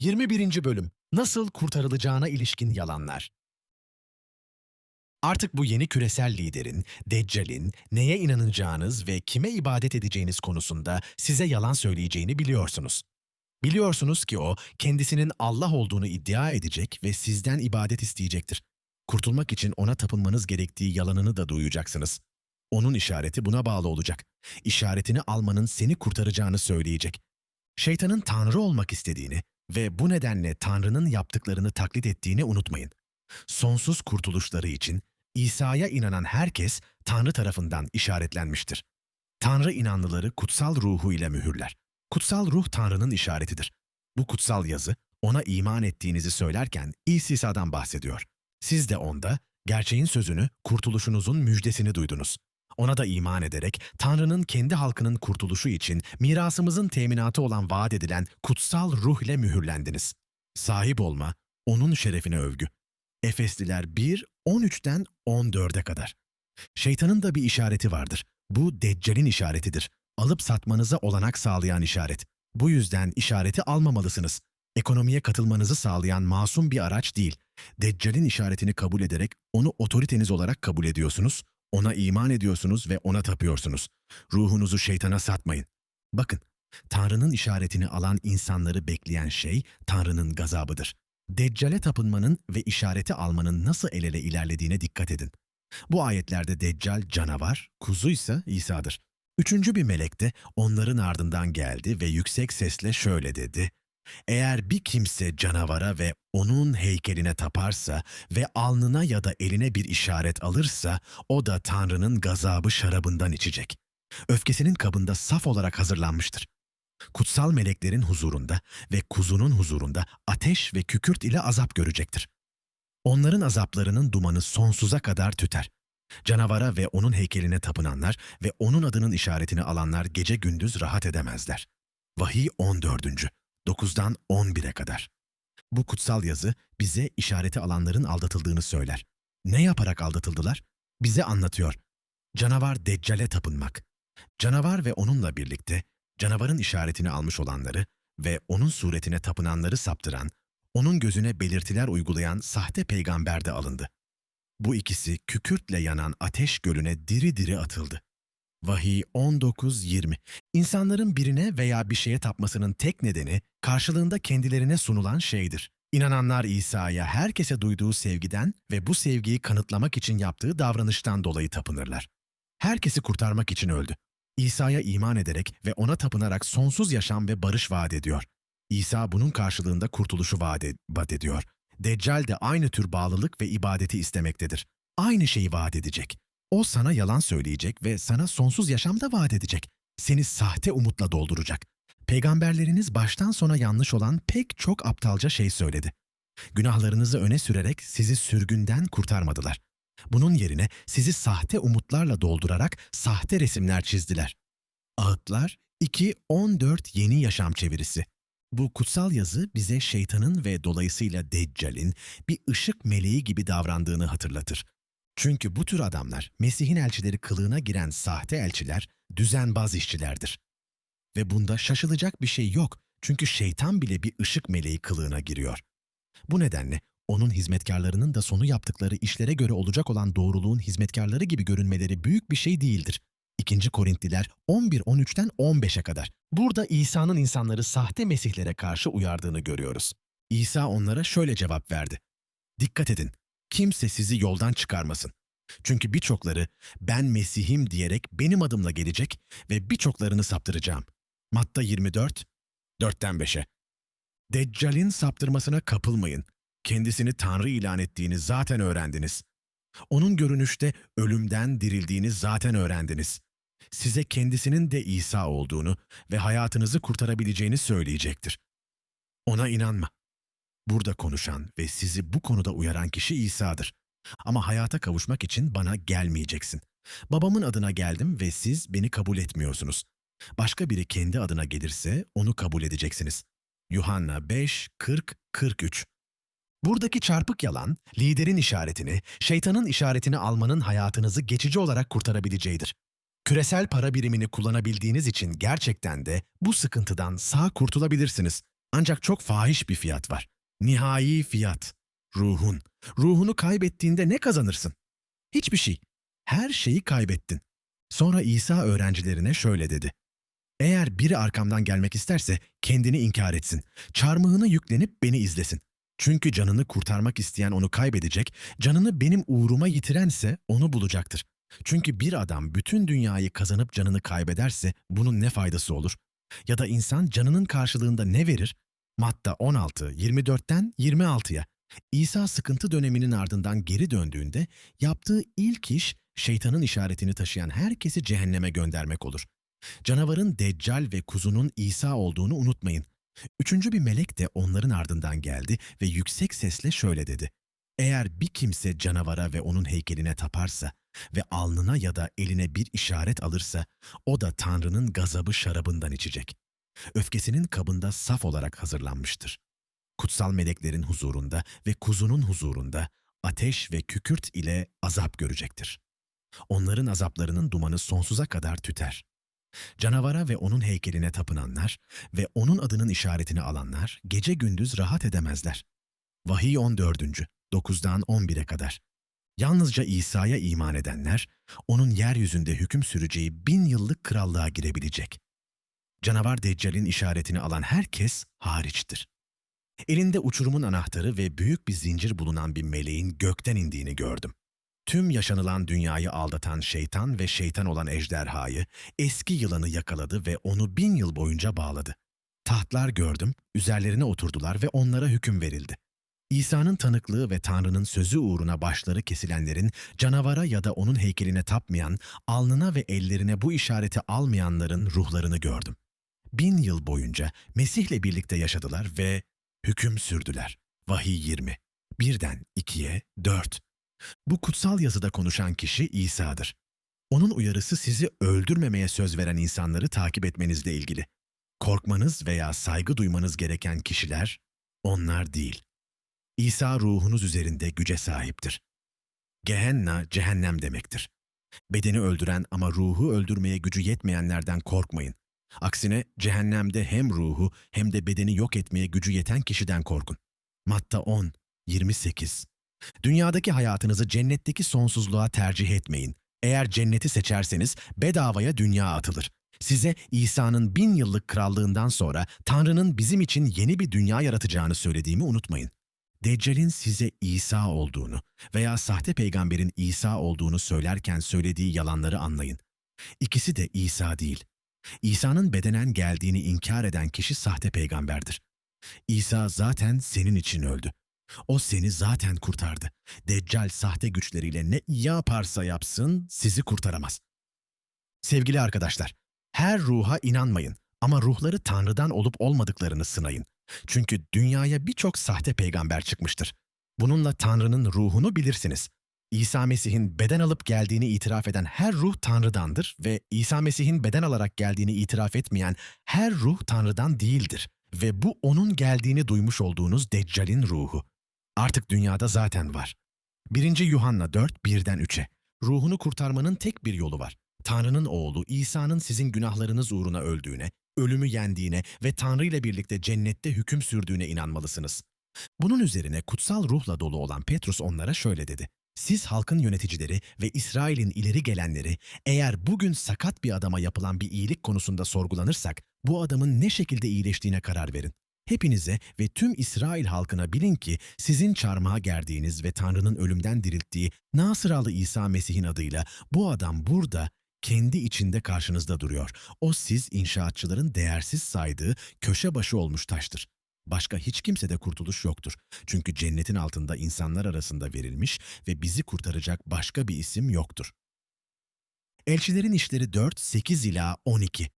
21. Bölüm Nasıl kurtarılacağına ilişkin yalanlar. Artık bu yeni küresel liderin, Deccal'in, neye inanacağınız ve kime ibadet edeceğiniz konusunda size yalan söyleyeceğini biliyorsunuz. Biliyorsunuz ki o, kendisinin Allah olduğunu iddia edecek ve sizden ibadet isteyecektir. Kurtulmak için ona tapınmanız gerektiği yalanını da duyacaksınız. Onun işareti buna bağlı olacak. İşaretini almanın seni kurtaracağını söyleyecek. Şeytanın Tanrı olmak istediğini ve bu nedenle Tanrı'nın yaptıklarını taklit ettiğini unutmayın. Sonsuz kurtuluşları için İsa'ya inanan herkes Tanrı tarafından işaretlenmiştir. Tanrı inanlıları kutsal ruhu ile mühürler. Kutsal ruh Tanrı'nın işaretidir. Bu kutsal yazı ona iman ettiğinizi söylerken İsa'dan bahsediyor. Siz de onda gerçeğin sözünü, kurtuluşunuzun müjdesini duydunuz. Ona da iman ederek Tanrı'nın kendi halkının kurtuluşu için mirasımızın teminatı olan vaat edilen kutsal ruh ile mühürlendiniz. Sahip olma, onun şerefine övgü. Efesliler 1, 13'ten 14'e kadar. Şeytanın da bir işareti vardır. Bu Deccal'in işaretidir. Alıp satmanıza olanak sağlayan işaret. Bu yüzden işareti almamalısınız. Ekonomiye katılmanızı sağlayan masum bir araç değil. Deccal'in işaretini kabul ederek onu otoriteniz olarak kabul ediyorsunuz, ona iman ediyorsunuz ve ona tapıyorsunuz. Ruhunuzu şeytana satmayın. Bakın, Tanrı'nın işaretini alan insanları bekleyen şey Tanrı'nın gazabıdır. Deccale tapınmanın ve işareti almanın nasıl el ele ilerlediğine dikkat edin. Bu ayetlerde Deccal canavar, kuzu ise İsa'dır. Üçüncü bir melek de onların ardından geldi ve yüksek sesle şöyle dedi. Eğer bir kimse canavara ve onun heykeline taparsa ve alnına ya da eline bir işaret alırsa o da Tanrı'nın gazabı şarabından içecek. Öfkesinin kabında saf olarak hazırlanmıştır. Kutsal meleklerin huzurunda ve kuzunun huzurunda ateş ve kükürt ile azap görecektir. Onların azaplarının dumanı sonsuza kadar tüter. Canavara ve onun heykeline tapınanlar ve onun adının işaretini alanlar gece gündüz rahat edemezler. Vahiy 14. 9'dan 11'e kadar. Bu kutsal yazı bize işareti alanların aldatıldığını söyler. Ne yaparak aldatıldılar? Bize anlatıyor. Canavar Deccale tapınmak. Canavar ve onunla birlikte canavarın işaretini almış olanları ve onun suretine tapınanları saptıran, onun gözüne belirtiler uygulayan sahte peygamber de alındı. Bu ikisi kükürtle yanan ateş gölüne diri diri atıldı. Vahiy 19-20 İnsanların birine veya bir şeye tapmasının tek nedeni karşılığında kendilerine sunulan şeydir. İnananlar İsa'ya herkese duyduğu sevgiden ve bu sevgiyi kanıtlamak için yaptığı davranıştan dolayı tapınırlar. Herkesi kurtarmak için öldü. İsa'ya iman ederek ve ona tapınarak sonsuz yaşam ve barış vaat ediyor. İsa bunun karşılığında kurtuluşu vaat ed- vaat ediyor. Deccal de aynı tür bağlılık ve ibadeti istemektedir. Aynı şeyi vaat edecek. O sana yalan söyleyecek ve sana sonsuz yaşam da vaat edecek. Seni sahte umutla dolduracak. Peygamberleriniz baştan sona yanlış olan pek çok aptalca şey söyledi. Günahlarınızı öne sürerek sizi sürgünden kurtarmadılar. Bunun yerine sizi sahte umutlarla doldurarak sahte resimler çizdiler. Ağıtlar 2.14 Yeni Yaşam Çevirisi Bu kutsal yazı bize şeytanın ve dolayısıyla Deccal'in bir ışık meleği gibi davrandığını hatırlatır. Çünkü bu tür adamlar Mesih'in elçileri kılığına giren sahte elçiler, düzenbaz işçilerdir. Ve bunda şaşılacak bir şey yok çünkü şeytan bile bir ışık meleği kılığına giriyor. Bu nedenle onun hizmetkarlarının da sonu yaptıkları işlere göre olacak olan doğruluğun hizmetkarları gibi görünmeleri büyük bir şey değildir. 2. Korintliler 11-13'ten 15'e kadar. Burada İsa'nın insanları sahte mesihlere karşı uyardığını görüyoruz. İsa onlara şöyle cevap verdi. Dikkat edin, kimse sizi yoldan çıkarmasın. Çünkü birçokları ben Mesih'im diyerek benim adımla gelecek ve birçoklarını saptıracağım. Matta 24, 4'ten 5'e. Deccal'in saptırmasına kapılmayın. Kendisini Tanrı ilan ettiğini zaten öğrendiniz. Onun görünüşte ölümden dirildiğini zaten öğrendiniz. Size kendisinin de İsa olduğunu ve hayatınızı kurtarabileceğini söyleyecektir. Ona inanma. Burada konuşan ve sizi bu konuda uyaran kişi İsa'dır. Ama hayata kavuşmak için bana gelmeyeceksin. Babamın adına geldim ve siz beni kabul etmiyorsunuz. Başka biri kendi adına gelirse onu kabul edeceksiniz. Yuhanna 5, 40, 43 Buradaki çarpık yalan, liderin işaretini, şeytanın işaretini almanın hayatınızı geçici olarak kurtarabileceğidir. Küresel para birimini kullanabildiğiniz için gerçekten de bu sıkıntıdan sağ kurtulabilirsiniz. Ancak çok fahiş bir fiyat var. Nihai fiyat. Ruhun. Ruhunu kaybettiğinde ne kazanırsın? Hiçbir şey. Her şeyi kaybettin. Sonra İsa öğrencilerine şöyle dedi. Eğer biri arkamdan gelmek isterse kendini inkar etsin. Çarmıhını yüklenip beni izlesin. Çünkü canını kurtarmak isteyen onu kaybedecek, canını benim uğruma yitirense onu bulacaktır. Çünkü bir adam bütün dünyayı kazanıp canını kaybederse bunun ne faydası olur? Ya da insan canının karşılığında ne verir? Matta 16, 24'ten 26'ya. İsa sıkıntı döneminin ardından geri döndüğünde yaptığı ilk iş şeytanın işaretini taşıyan herkesi cehenneme göndermek olur. Canavarın Deccal ve kuzunun İsa olduğunu unutmayın. Üçüncü bir melek de onların ardından geldi ve yüksek sesle şöyle dedi. Eğer bir kimse canavara ve onun heykeline taparsa ve alnına ya da eline bir işaret alırsa, o da Tanrı'nın gazabı şarabından içecek. Öfkesinin kabında saf olarak hazırlanmıştır. Kutsal meleklerin huzurunda ve kuzunun huzurunda ateş ve kükürt ile azap görecektir. Onların azaplarının dumanı sonsuza kadar tüter. Canavara ve onun heykeline tapınanlar ve onun adının işaretini alanlar gece gündüz rahat edemezler. Vahiy 14. 9'dan 11'e kadar. Yalnızca İsa'ya iman edenler, onun yeryüzünde hüküm süreceği bin yıllık krallığa girebilecek. Canavar Deccal'in işaretini alan herkes hariçtir. Elinde uçurumun anahtarı ve büyük bir zincir bulunan bir meleğin gökten indiğini gördüm. Tüm yaşanılan dünyayı aldatan şeytan ve şeytan olan ejderhayı, eski yılanı yakaladı ve onu bin yıl boyunca bağladı. Tahtlar gördüm, üzerlerine oturdular ve onlara hüküm verildi. İsa'nın tanıklığı ve Tanrı'nın sözü uğruna başları kesilenlerin, canavara ya da onun heykeline tapmayan, alnına ve ellerine bu işareti almayanların ruhlarını gördüm. Bin yıl boyunca Mesih'le birlikte yaşadılar ve hüküm sürdüler. Vahiy 20. Birden ikiye, dört. Bu kutsal yazıda konuşan kişi İsa'dır. Onun uyarısı sizi öldürmemeye söz veren insanları takip etmenizle ilgili. Korkmanız veya saygı duymanız gereken kişiler onlar değil. İsa ruhunuz üzerinde güce sahiptir. Gehenna cehennem demektir. Bedeni öldüren ama ruhu öldürmeye gücü yetmeyenlerden korkmayın. Aksine cehennemde hem ruhu hem de bedeni yok etmeye gücü yeten kişiden korkun. Matta 10, 28 Dünyadaki hayatınızı cennetteki sonsuzluğa tercih etmeyin. Eğer cenneti seçerseniz bedavaya dünya atılır. Size İsa'nın bin yıllık krallığından sonra Tanrı'nın bizim için yeni bir dünya yaratacağını söylediğimi unutmayın. Deccal'in size İsa olduğunu veya sahte peygamberin İsa olduğunu söylerken söylediği yalanları anlayın. İkisi de İsa değil. İsa'nın bedenen geldiğini inkar eden kişi sahte peygamberdir. İsa zaten senin için öldü. O seni zaten kurtardı. Deccal sahte güçleriyle ne yaparsa yapsın sizi kurtaramaz. Sevgili arkadaşlar, her ruha inanmayın ama ruhları Tanrı'dan olup olmadıklarını sınayın. Çünkü dünyaya birçok sahte peygamber çıkmıştır. Bununla Tanrı'nın ruhunu bilirsiniz. İsa Mesih'in beden alıp geldiğini itiraf eden her ruh Tanrı'dandır ve İsa Mesih'in beden alarak geldiğini itiraf etmeyen her ruh Tanrı'dan değildir. Ve bu onun geldiğini duymuş olduğunuz Deccal'in ruhu. Artık dünyada zaten var. 1. Yuhanna 4, 1'den 3'e. Ruhunu kurtarmanın tek bir yolu var. Tanrı'nın oğlu İsa'nın sizin günahlarınız uğruna öldüğüne, ölümü yendiğine ve Tanrı ile birlikte cennette hüküm sürdüğüne inanmalısınız. Bunun üzerine kutsal ruhla dolu olan Petrus onlara şöyle dedi. Siz halkın yöneticileri ve İsrail'in ileri gelenleri eğer bugün sakat bir adama yapılan bir iyilik konusunda sorgulanırsak bu adamın ne şekilde iyileştiğine karar verin. Hepinize ve tüm İsrail halkına bilin ki sizin çarmıha gerdiğiniz ve Tanrı'nın ölümden dirilttiği Nasıralı İsa Mesih'in adıyla bu adam burada kendi içinde karşınızda duruyor. O siz inşaatçıların değersiz saydığı köşe başı olmuş taştır. Başka hiç kimsede kurtuluş yoktur. Çünkü cennetin altında insanlar arasında verilmiş ve bizi kurtaracak başka bir isim yoktur. Elçilerin İşleri 4, 8 ila 12